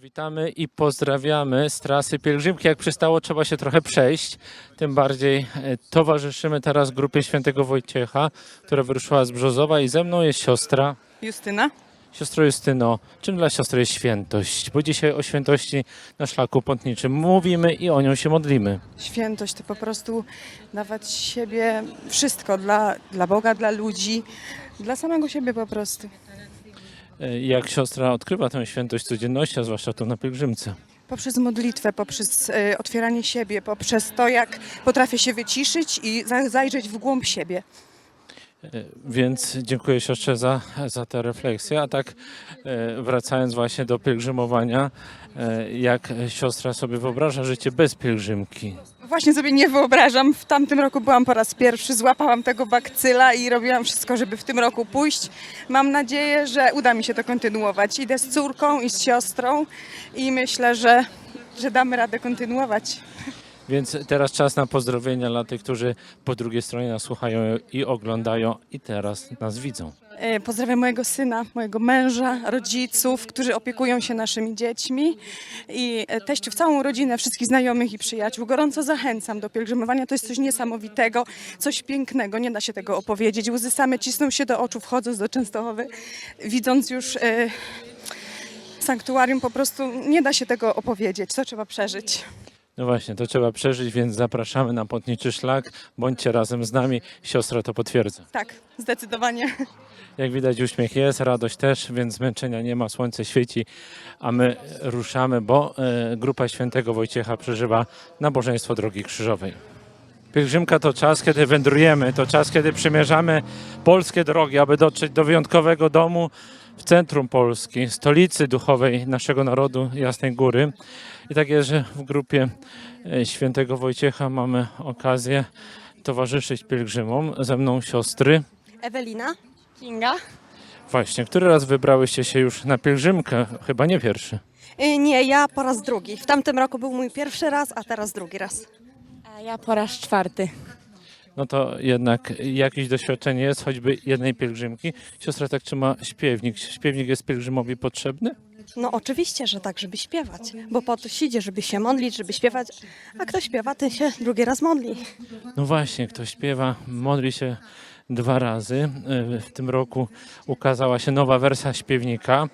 Witamy i pozdrawiamy z trasy pielgrzymki. Jak przystało, trzeba się trochę przejść. Tym bardziej e, towarzyszymy teraz grupie świętego Wojciecha, która wyruszyła z Brzozowa i ze mną jest siostra. Justyna? Siostro Justyno, czym dla siostry jest świętość? Bo dzisiaj o świętości na szlaku pątniczym mówimy i o nią się modlimy. Świętość to po prostu dawać siebie wszystko dla, dla Boga, dla ludzi, dla samego siebie po prostu. E, Jak siostra odkrywa tę świętość codzienności, a zwłaszcza tu na pielgrzymce? Poprzez modlitwę, poprzez e, otwieranie siebie, poprzez to, jak potrafię się wyciszyć i za, zajrzeć w głąb siebie. Więc dziękuję siostrze za, za tę refleksję. A tak e, wracając właśnie do pielgrzymowania, e, jak siostra sobie wyobraża życie bez pielgrzymki? Właśnie sobie nie wyobrażam. W tamtym roku byłam po raz pierwszy, złapałam tego bakcyla i robiłam wszystko, żeby w tym roku pójść. Mam nadzieję, że uda mi się to kontynuować. Idę z córką i z siostrą i myślę, że, że damy radę kontynuować. Więc teraz czas na pozdrowienia dla tych, którzy po drugiej stronie nas słuchają i oglądają i teraz nas widzą. E, Pozdrawiam mojego syna, mojego męża, rodziców, którzy opiekują się naszymi dziećmi i e, teściów, całą rodzinę, wszystkich znajomych i przyjaciół. Gorąco zachęcam do pielgrzymowania. To jest coś niesamowitego, coś pięknego. Nie da się tego opowiedzieć. Łzy same cisną się do oczu, wchodząc do Częstochowy, widząc już e, sanktuarium. Po prostu nie da się tego opowiedzieć. To trzeba przeżyć. No właśnie, to trzeba przeżyć, więc zapraszamy na pątniczy szlak. Bądźcie razem z nami. Siostra to potwierdza. Tak, zdecydowanie. Jak widać uśmiech jest, radość też, więc zmęczenia nie ma, słońce świeci, a my ruszamy, bo e, grupa świętego Wojciecha przeżywa nabożeństwo Drogi Krzyżowej. Pielgrzymka to czas, kiedy wędrujemy, to czas, kiedy przemierzamy polskie drogi, aby dotrzeć do wyjątkowego domu w centrum Polski, stolicy duchowej naszego narodu, Jasnej Góry. I tak jest, że w grupie e, świętego Wojciecha mamy okazję towarzyszyć pielgrzymom. Ze mną siostry. Ewelina. Kinga. Właśnie, który raz wybrałyście się już na pielgrzymkę? Chyba nie pierwszy. Y, Nie, ja po raz drugi. W tamtym roku był mój pierwszy raz, a teraz drugi raz. A ja po raz czwarty. No to jednak jakieś doświadczenie jest, choćby jednej pielgrzymki. Siostra tak trzyma śpiewnik. Śpiewnik jest pielgrzymowi potrzebny? No oczywiście, że tak, żeby śpiewać. Bo po to się idzie, żeby się modlić, żeby śpiewać. A kto śpiewa, ten się drugi raz modli. No właśnie, ktoś śpiewa, modli się dwa razy. E, W tym roku ukazała się nowa wersja śpiewnika,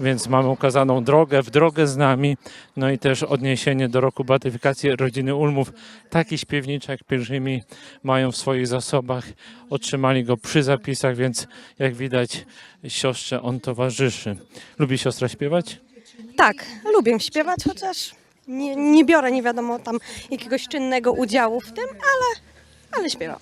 więc mamy ukazaną drogę, w drogę z nami, no i też odniesienie do roku beatyfikacji rodziny Ulmów. Taki śpiewniczek pielgrzymi mają w swoich zasobach, otrzymali go przy zapisach, więc jak widać siostrze on towarzyszy. Lubi siostra śpiewać? Tak, lubię śpiewać, chociaż nie, nie biorę nie wiadomo tam jakiegoś czynnego udziału w tym, ale, ale śpiewam.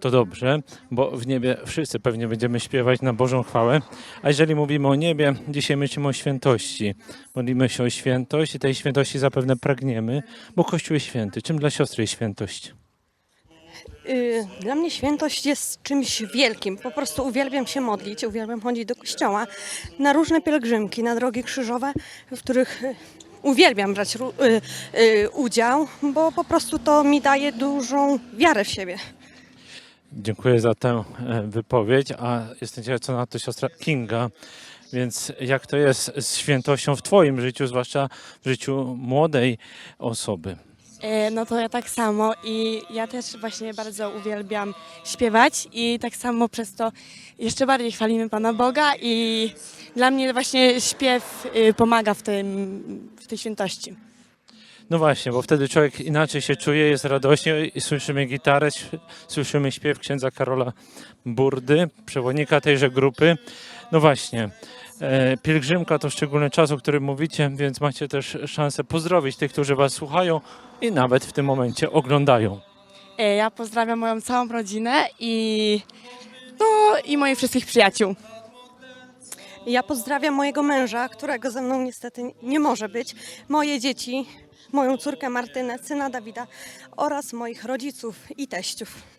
To dobrze, bo w niebie wszyscy pewnie będziemy śpiewać na Bożą chwałę. A jeżeli mówimy o niebie, dzisiaj myślimy o świętości. Modlimy się o świętość i tej świętości zapewne pragniemy, bo Kościół jest święty. Czym dla siostry jest świętość? Y, Dla mnie świętość jest czymś wielkim. Po prostu uwielbiam się modlić, uwielbiam chodzić do kościoła na różne pielgrzymki, na drogi krzyżowe, w których y, uwielbiam brać y, udział, bo po prostu to mi daje dużą wiarę w siebie. Dziękuję za tę e, wypowiedź, a jestem ciekaw, co na to siostra Kinga. Więc jak to jest z świętością w Twoim życiu, zwłaszcza w życiu młodej osoby? E, No to ja tak samo i ja też właśnie bardzo uwielbiam śpiewać i tak samo przez to jeszcze bardziej chwalimy Pana Boga i dla mnie właśnie śpiew y, pomaga w, tym, w tej świętości. No właśnie, bo wtedy człowiek inaczej się czuje, jest radośnie i słyszymy gitarę, słyszymy śpiew księdza Karola Burdy, przewodnika tejże grupy. No właśnie, e, pielgrzymka to szczególny czas, o którym mówicie, więc macie też szansę pozdrowić tych, którzy was słuchają i nawet w tym momencie oglądają. E, Ja pozdrawiam moją całą rodzinę i, no, i moich wszystkich przyjaciół. Ja pozdrawiam mojego męża, którego ze mną niestety nie może być, moje dzieci, moją córkę Martynę, syna Dawida oraz moich rodziców i teściów.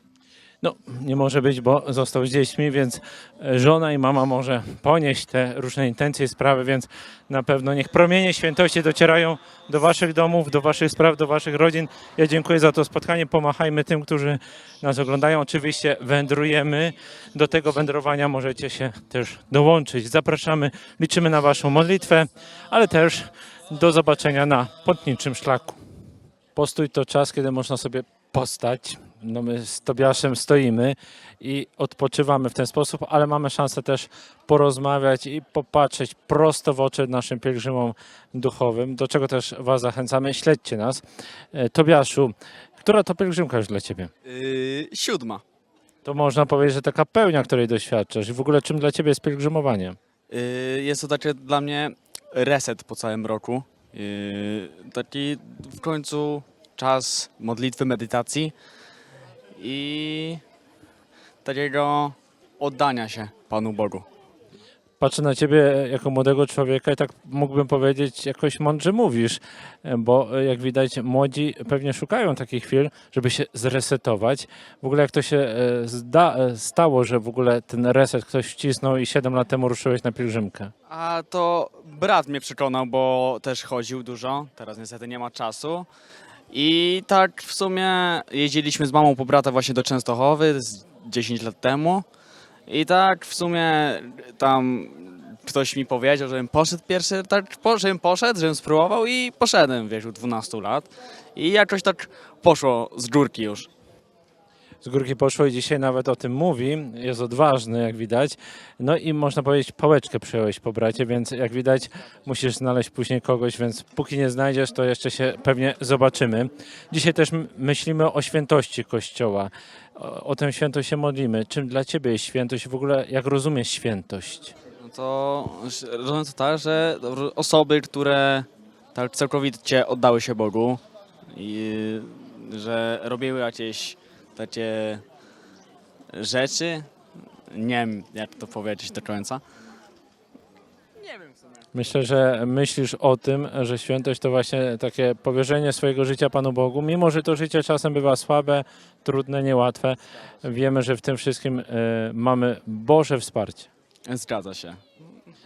No, nie może być, bo został z dziećmi, więc e, żona i mama może ponieść te różne intencje i sprawy, więc na pewno niech promienie świętości docierają do waszych domów, do waszych spraw, do waszych rodzin. Ja dziękuję za to spotkanie. Pomachajmy tym, którzy nas oglądają. Oczywiście wędrujemy. Do tego wędrowania możecie się też dołączyć. Zapraszamy, liczymy na waszą modlitwę, ale też do zobaczenia na pątniczym szlaku. Postój to czas, kiedy można sobie postać. No my z Tobiaszem stoimy i odpoczywamy w ten sposób, ale mamy szansę też porozmawiać i popatrzeć prosto w oczy naszym pielgrzymom duchowym, do czego też Was zachęcamy. Śledźcie nas. E, Tobiaszu, która to pielgrzymka już dla Ciebie? Yy, siódma. To można powiedzieć, że taka pełnia, której doświadczasz. I w ogóle czym dla Ciebie jest pielgrzymowanie? Yy, jest to taki dla mnie reset po całym roku. Yy, taki w końcu czas modlitwy, medytacji i takiego oddania się Panu Bogu. Patrzę na ciebie jako młodego człowieka i tak mógłbym powiedzieć, jakoś mądrze mówisz, bo e, jak widać młodzi pewnie szukają takich chwil, żeby się zresetować. W ogóle jak to się e, zda, e, stało, że w ogóle ten reset ktoś wcisnął i 7 lat temu ruszyłeś na pielgrzymkę? A to brat mnie przekonał, bo też chodził dużo, teraz niestety nie ma czasu. I tak w sumie jeździliśmy z mamą po brata właśnie do Częstochowy z 10 lat temu. I tak w sumie tam ktoś mi powiedział, żebym poszedł pierwszy, tak, żebym poszedł, żebym spróbował i poszedłem w wieku 12 lat. I jakoś tak poszło z górki już. Z górki poszło i dzisiaj nawet o tym mówi, jest odważny jak widać. No i można powiedzieć pałeczkę przejąłeś po bracie, więc jak widać musisz znaleźć później kogoś, więc póki nie znajdziesz, to jeszcze się pewnie zobaczymy. Dzisiaj też myślimy o świętości Kościoła. O, o tę świętość się modlimy. Czym dla Ciebie jest świętość? W ogóle jak rozumiesz świętość? No to rozumiem to tak, że osoby, które tak całkowicie oddały się Bogu i że robiły jakieś takie rzeczy, nie wiem jak to powiedzieć do końca. Myślę, że myślisz o tym, że świętość to właśnie takie powierzenie swojego życia Panu Bogu, mimo że to życie czasem bywa słabe, trudne, niełatwe. Wiemy, że w tym wszystkim e, mamy Boże wsparcie. Zgadza się.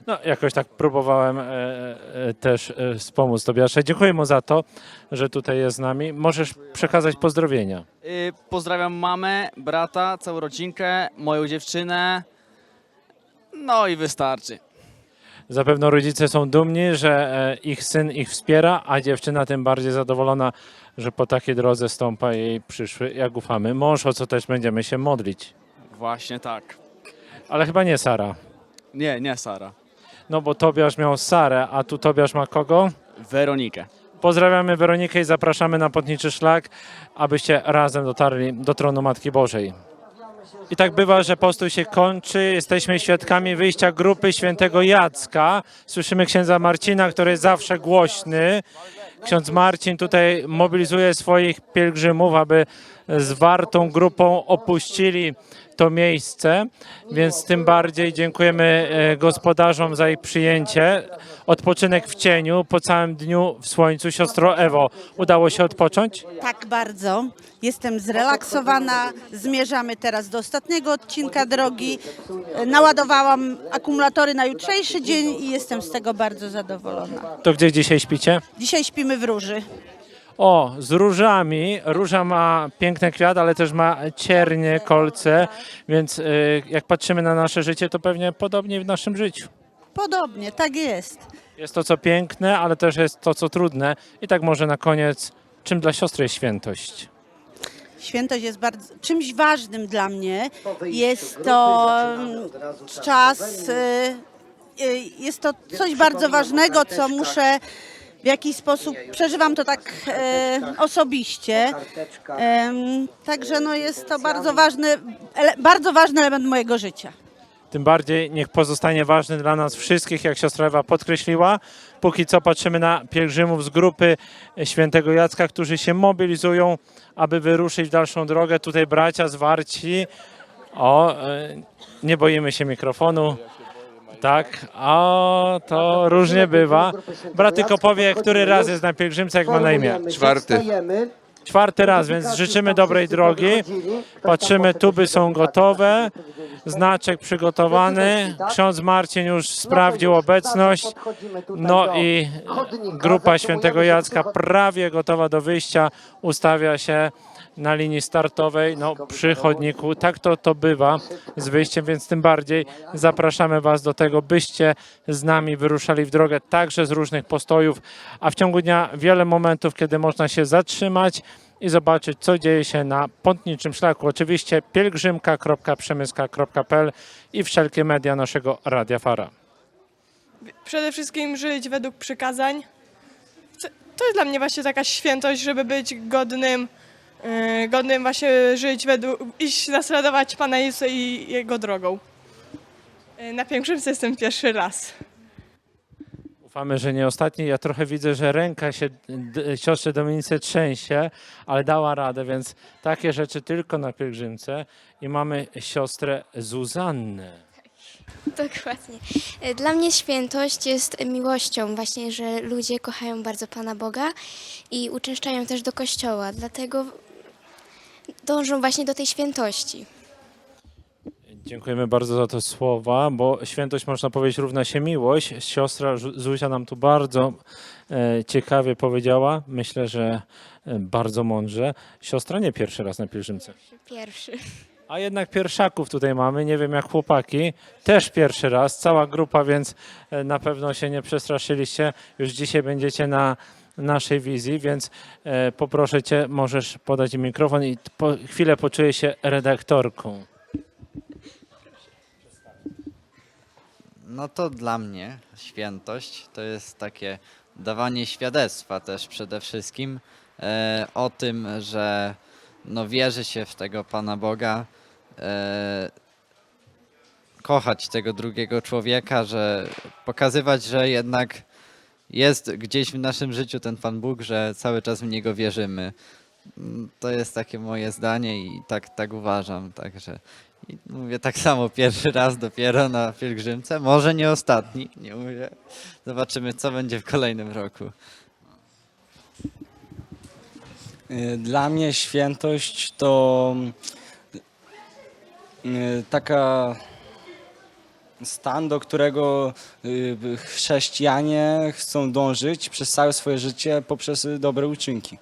No, jakoś tak próbowałem e, e, też e, wspomóc Tobiasza. Dziękuję mu za to, że tutaj jest z nami. Możesz przekazać pozdrowienia. Y, Pozdrawiam mamę, brata, całą rodzinkę, moją dziewczynę. No i wystarczy. Zapewne rodzice są dumni, że e, ich syn ich wspiera, a dziewczyna tym bardziej zadowolona, że po takiej drodze stąpa jej przyszły, jak ufamy, mąż, o co też będziemy się modlić. Właśnie tak. Ale chyba nie Sara. Nie, nie Sara. No bo Tobiasz miał Sarę, a tu Tobiasz ma kogo? Weronikę. Pozdrawiamy Weronikę i zapraszamy na Potniczy Szlak, abyście razem dotarli do tronu Matki Bożej. I tak bywa, że postój się kończy. Jesteśmy świadkami wyjścia grupy świętego Jacka. Słyszymy księdza Marcina, który jest zawsze głośny. Ksiądz Marcin tutaj mobilizuje swoich pielgrzymów, aby z wartą grupą opuścili to miejsce, więc tym bardziej dziękujemy e, gospodarzom za ich przyjęcie. Odpoczynek w cieniu po całym dniu w słońcu. Siostro Ewo, udało się odpocząć? Tak bardzo. Jestem zrelaksowana. Zmierzamy teraz do ostatniego odcinka drogi. E, Naładowałam akumulatory na jutrzejszy dzień i jestem z tego bardzo zadowolona. To gdzie dzisiaj śpicie? Dzisiaj śpimy w Róży. O, z różami. Róża ma piękne kwiat, ale też ma ciernie, kolce, więc y, jak patrzymy na nasze życie, to pewnie podobnie w naszym życiu. Podobnie, tak jest. Jest to, co piękne, ale też jest to, co trudne. I tak może na koniec, czym dla siostry jest świętość? Świętość jest bardzo, czymś ważnym dla mnie. Jest to mm, czas, y, y, jest to coś bardzo ważnego, co muszę w jakiś sposób, przeżywam to tak e, osobiście. Em, także no jest to bardzo ważny, ele, bardzo ważny element mojego życia. Tym bardziej niech pozostanie ważny dla nas wszystkich, jak siostra Ewa podkreśliła. Póki co patrzymy na pielgrzymów z grupy świętego Jacka, którzy się mobilizują, aby wyruszyć w dalszą drogę. Tutaj bracia zwarci. O, e, nie boimy się mikrofonu. Tak, o, to różnie bywa. Brat tylko powie, który raz jest na pielgrzymce, jak ma na imię. Czwarty. Czwarty raz, więc życzymy dobrej drogi. Patrzymy, tuby są gotowe, znaczek przygotowany. Ksiądz Marcin już sprawdził obecność. No i grupa świętego Jacka prawie gotowa do wyjścia. Ustawia się na linii startowej, no przy chodniku. Tak to, to bywa z wyjściem, więc tym bardziej zapraszamy Was do tego, byście z nami wyruszali w drogę także z różnych postojów, a w ciągu dnia wiele momentów, kiedy można się zatrzymać i zobaczyć, co dzieje się na pątniczym szlaku. Oczywiście pielgrzymka.przemyska.pl i wszelkie media naszego Radia Fara. przede wszystkim żyć według przykazań. To jest dla mnie właśnie taka świętość, żeby być godnym, godnym właśnie żyć według, iść naśladować Pana Jezusa i Jego drogą. Yy, Na pielgrzymce jestem pierwszy raz. Ufamy, że nie ostatni. Ja trochę widzę, że ręka się siostrze Dominice trzęsie, ale dała radę, więc takie rzeczy tylko na pielgrzymce. I mamy siostrę Zuzannę. Dokładnie. E, Dla mnie świętość jest miłością, właśnie, że ludzie kochają bardzo Pana Boga i uczęszczają też do kościoła, dlatego dążą właśnie do tej świętości. Dziękujemy bardzo za te słowa, bo świętość można powiedzieć równa się miłość. Siostra Zuzia nam tu bardzo e, ciekawie powiedziała. Myślę, że e, bardzo mądrze. Siostra nie pierwszy raz na pielgrzymce. Pierwszy. A jednak pierwszaków tutaj mamy, nie wiem jak chłopaki, też pierwszy raz, cała grupa, więc e, na pewno się nie przestraszyliście. Już dzisiaj będziecie na naszej wizji, więc e, poproszę Cię, możesz podać mikrofon i po, chwilę poczuję się redaktorką. No to dla mnie świętość to jest takie dawanie świadectwa też przede wszystkim e, o tym, że no wierzy się w tego Pana Boga, e, kochać tego drugiego człowieka, że pokazywać, że jednak jest gdzieś w naszym życiu ten Pan Bóg, że cały czas w Niego wierzymy. Mm, To jest takie moje zdanie i tak, tak uważam, także mówię tak samo, pierwszy raz dopiero na pielgrzymce, może nie ostatni, nie mówię. Zobaczymy, co będzie w kolejnym roku. Y, Dla mnie świętość to y, taka stan, do którego y, chrześcijanie chcą dążyć przez całe swoje życie poprzez dobre uczynki.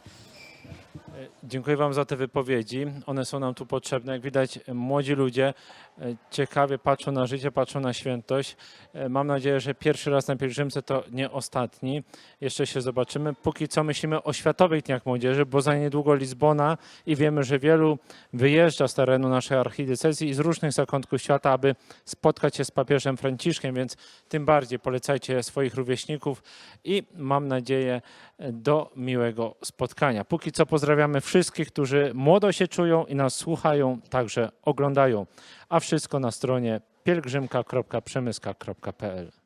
Dziękuję Wam za te wypowiedzi. One są nam tu potrzebne. Jak widać, młodzi ludzie e, ciekawie patrzą na życie, patrzą na świętość. E, Mam nadzieję, że pierwszy raz na pielgrzymce to nie ostatni. Jeszcze się zobaczymy. Póki co myślimy o Światowych Dniach Młodzieży, bo za niedługo Lizbona i wiemy, że wielu wyjeżdża z terenu naszej archidiecezji i z różnych zakątków świata, aby spotkać się z papieżem Franciszkiem, więc tym bardziej polecajcie swoich rówieśników i mam nadzieję do miłego spotkania. Póki co pozdrawiamy wszystkich, którzy młodo się czują i nas słuchają, także oglądają, a wszystko na stronie pielgrzymka.przemyska.pl.